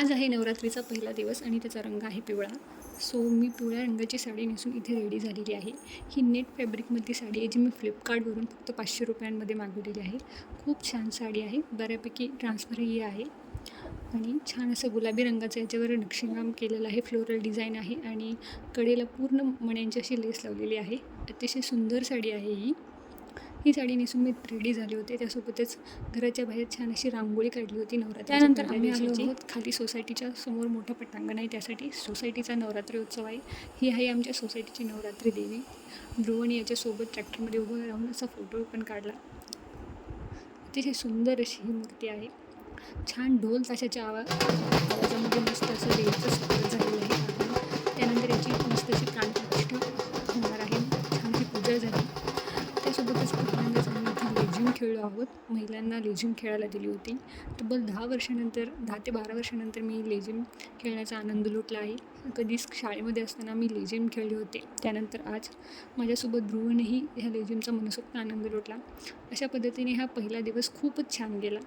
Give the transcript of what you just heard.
आज आहे नवरात्रीचा पहिला दिवस आणि त्याचा रंग आहे पिवळा. सो मी पिवळ्या रंगाची साडी नेसून इथे रेडी झालेली आहे. ही नेट फॅब्रिकमधली साडी आहे जी मी फ्लिपकार्टवरून फक्त पाचशे रुपयांमध्ये मागवलेली आहे. खूप छान साडी आहे बऱ्यापैकी ट्रान्सफरही आहे. आणि छान असं गुलाबी रंगाचं याच्यावर नक्षीकाम केलेलं आहे फ्लोरल डिझाईन आहे आणि कडेला पूर्ण मण्यांची अशी लेस लावलेली आहे. अतिशय सुंदर साडी आहे ही. ही साडी नेसून मी रेडी झाले होते. त्यासोबतच घराच्या बाहेर छान अशी रांगोळी काढली होती नवरात्री त्यानंतर आम्ही आलो आहोत खाली सोसायटीच्या समोर मोठं पटांगण आहे. त्यासाठी सोसायटीचा नवरात्री उत्सव आहे. ही आहे आमच्या सोसायटीची नवरात्री देवी. ध्रुवणी याच्यासोबत ट्रॅक्टरमध्ये उभं राहून असा फोटो पण काढला. अतिशय सुंदर अशी ही मूर्ती आहे. छान ढोल ताशाच्या आवाज आवाजामध्ये मस्त असं देवीचं स्वागत झालेलं आहे. त्यानंतर याची मस्त अशी प्राणप्रतिष्ठा होणार आहे. छान अशी पूजा झाली. त्यासोबतच पहिल्यांदाच आम्ही इथे लेझिम खेळलो आहोत. महिलांना लेझिम खेळायला दिली होती. तब्बल दहा वर्षानंतर दहा ते बारा वर्षानंतर मी लेझिम खेळण्याचा आनंद लुटला आहे. कधीच शाळेमध्ये असताना मी लेझिम खेळले होते. त्यानंतर आज माझ्यासोबत ध्रुवनेही ह्या लेझिमचा मनसोक्त आनंद लुटला. अशा पद्धतीने हा पहिला दिवस खूपच छान गेला.